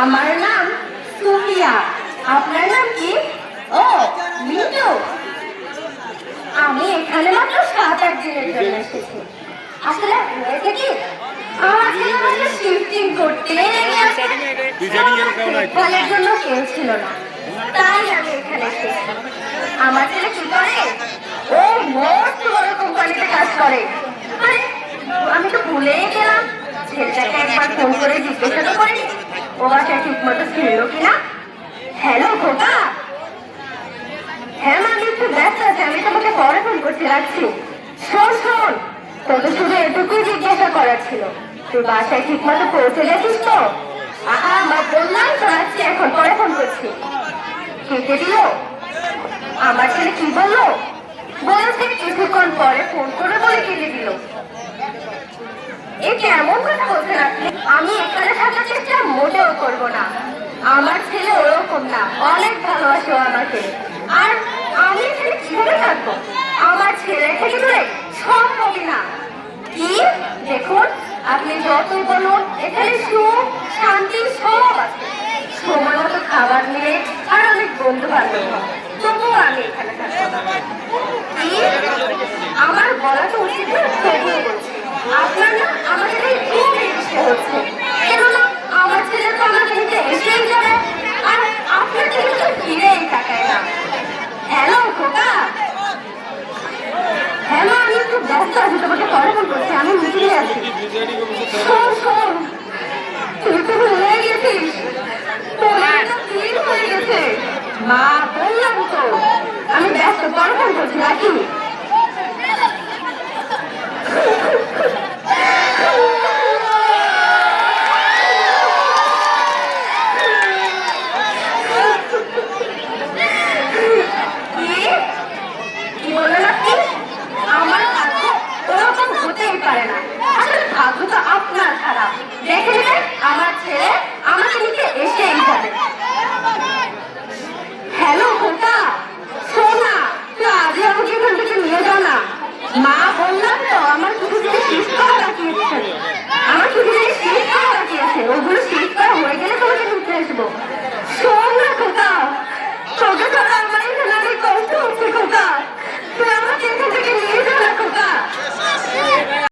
আমার নাম সুফিয়া। আপনার নাম কি? ও মিন্টু আমি এখানে মাত্র সাত আট দিনের জন্য এসেছি। আসলে হয়েছে কি? আমার ছেলে শিফটিং করতে। দেখভালের জন্য কেউ ছিল না। তাই আমি এখানে এসেছি। আমার ছেলে কি করে? ও মোস্ট বড় কোম্পানিতে কাজ করে আরে আমি তো ভুলেই গেলাম ছেলেটাকে একবার ফোন করে জিজ্ঞাসা তো করিনি। ও বাসায় ঠিক মতো ছিল কিনা? হ্যালো, খোকা। হ্যাঁ মা, আমি একটু ব্যস্ত আছি। আমি তোমাকে পরে ফোন করতে রাখছি শোন শোন। তোকে শুধু এটুকুই জিজ্ঞাসা করার ছিল। তুই বাসায় ঠিক মতো পৌঁছে গেছিস তো? আহা, মা, বললাম তো, আজকে এখন পরে ফোন করছি। কেটে দিল? আমার ছেলে কি বলল? বলেছে কিছুক্ষণ পরে ফোন করে বলে কেটে দিল। এ কেমন কথা বলছেন আপনি আমি এখানে থাকার চেষ্টা মোটেও করব না। আমার ছেলে ওরকম না, অনেক ভালোবাসে আমাকে। আর আমি এখানে কীভাবে থাকব, আমার ছেলে থেকে দূরে সম্ভবই না। কি? দেখুন, আপনি যতই বলুন, এখানে সুখ, শান্তি সব সময় মতো খাবার মিলে আর অনেক বন্ধু বান্ধব তবুও আমি এখানে থাকব আমার বলা তো উচিত তবুও বলছি। আপনার আমার হ্যালো, খোকা। হ্যালো, আমি ব্যস্ত আছি, তোমাকে পরে ফোন আমি মিটিংয়ে আছি। তুই তো ভুলে গেছিস। হয়ে গেছে। মা বললাম তো, আমি ব্যস্ত, পরে ফোন করছি নাকি